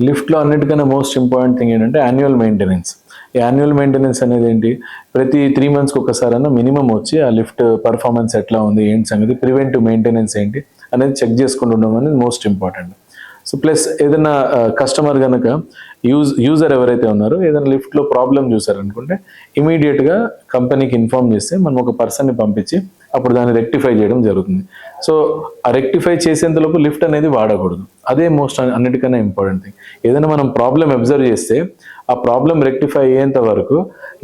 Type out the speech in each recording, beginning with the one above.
లిఫ్ట్లో అన్నిటికన్నా most important thing ఏంటంటే యాన్యువల్ మెయింటెనెన్స్ ఈ యాన్యువల్ మెయింటెనెన్స్ అనేది ఏంటి? ప్రతి త్రీ మంత్స్కి ఒకసారైనా మినిమం వచ్చి ఆ లిఫ్ట్ పర్ఫార్మెన్స్ ఎట్లా ఉంది ఏంటి సంగతి? ప్రివెంటివ్ మెయింటెనెన్స్ ఏంటి అనేది చెక్ చేసుకుంటూ ఉండడం అనేది మోస్ట్ ఇంపార్టెంట్ సో ప్లస్ ఏదైనా కస్టమర్ కనుక యూజ్ యూజర్ ఎవరైతే ఉన్నారో ఏదైనా లిఫ్ట్లో ప్రాబ్లం చూసారనుకుంటే ఇమీడియట్గా కంపెనీకి ఇన్ఫార్మ్ చేస్తే మనం ఒక పర్సన్ని పంపించి అప్పుడు దాన్ని రెక్టిఫై చేయడం జరుగుతుంది. సో ఆ రెక్టిఫై చేసేంతలోపు లిఫ్ట్ అనేది వాడకూడదు. అదే మోస్ట్ అన్నిటికన్నా ఇంపార్టెంట్ థింగ్. ఏదైనా మనం ప్రాబ్లం అబ్జర్వ్ చేస్తే ఆ ప్రాబ్లం రెక్టిఫై అయ్యేంత వరకు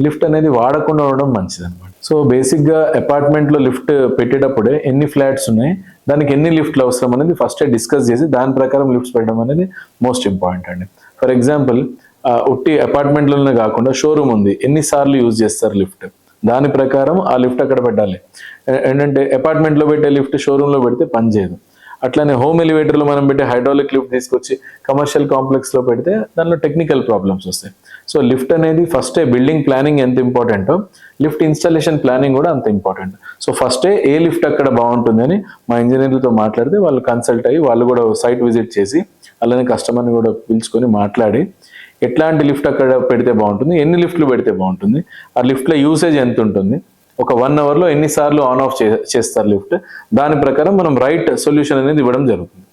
లిఫ్ట్ అనేది వాడకుండా ఉండడం మంచిది అనమాట సో బేసిక్గా అపార్ట్మెంట్లో లిఫ్ట్ పెట్టేటప్పుడే ఎన్ని ఫ్లాట్స్ ఉన్నాయి దానికి ఎన్ని లిఫ్ట్లు అవసరం అనేది ఫస్టే డిస్కస్ చేసి దాని ప్రకారం లిఫ్ట్స్ పెట్టడం అనేది మోస్ట్ ఇంపార్టెంట్ అండి. ఫర్ ఎగ్జాంపుల్ ఉట్టి అపార్ట్మెంట్లోనే కాకుండా షోరూమ్ ఉంది. ఎన్నిసార్లు యూజ్ చేస్తారు లిఫ్ట్? దాని ప్రకారం ఆ లిఫ్ట్ అక్కడ పెట్టాలి. ఏంటంటే అపార్ట్మెంట్లో పెట్టే లిఫ్ట్ షోరూంలో పెడితే పని చేయదు. అట్లానే హోమ్ ఎలివేటర్లో మనం పెట్టే హైడ్రాలిక్ లిఫ్ట్ తీసుకొచ్చి కమర్షియల్ కాంప్లెక్స్లో పెడితే దానిలో టెక్నికల్ ప్రాబ్లమ్స్ వస్తాయి. సో లిఫ్ట్ అనేది ఫస్టే బిల్డింగ్ ప్లానింగ్ ఎంత ఇంపార్టెంటో లిఫ్ట్ ఇన్స్టాలేషన్ ప్లానింగ్ కూడా అంత ఇంపార్టెంట్ సో ఫస్టే ఏ లిఫ్ట్ అక్కడ బాగుంటుందని మా ఇంజనీర్లతో మాట్లాడితే వాళ్ళు కన్సల్ట్ అయ్యి వాళ్ళు కూడా సైట్ విజిట్ చేసి అలానే కస్టమర్ని కూడా పిలుచుకొని మాట్లాడి ఎట్లాంటి లిఫ్ట్ అక్కడ పెడితే బాగుంటుంది? ఎన్ని లిఫ్ట్లు పెడితే బాగుంటుంది? ఆ లిఫ్ట్లో యూసేజ్ ఎంత ఉంటుంది? ఒక వన్ అవర్లో ఎన్నిసార్లు ఆన్ ఆఫ్ చేస్తారు లిఫ్ట్? దాని ప్రకారం మనం రైట్ సొల్యూషన్ అనేది ఇవ్వడం జరుగుతుంది.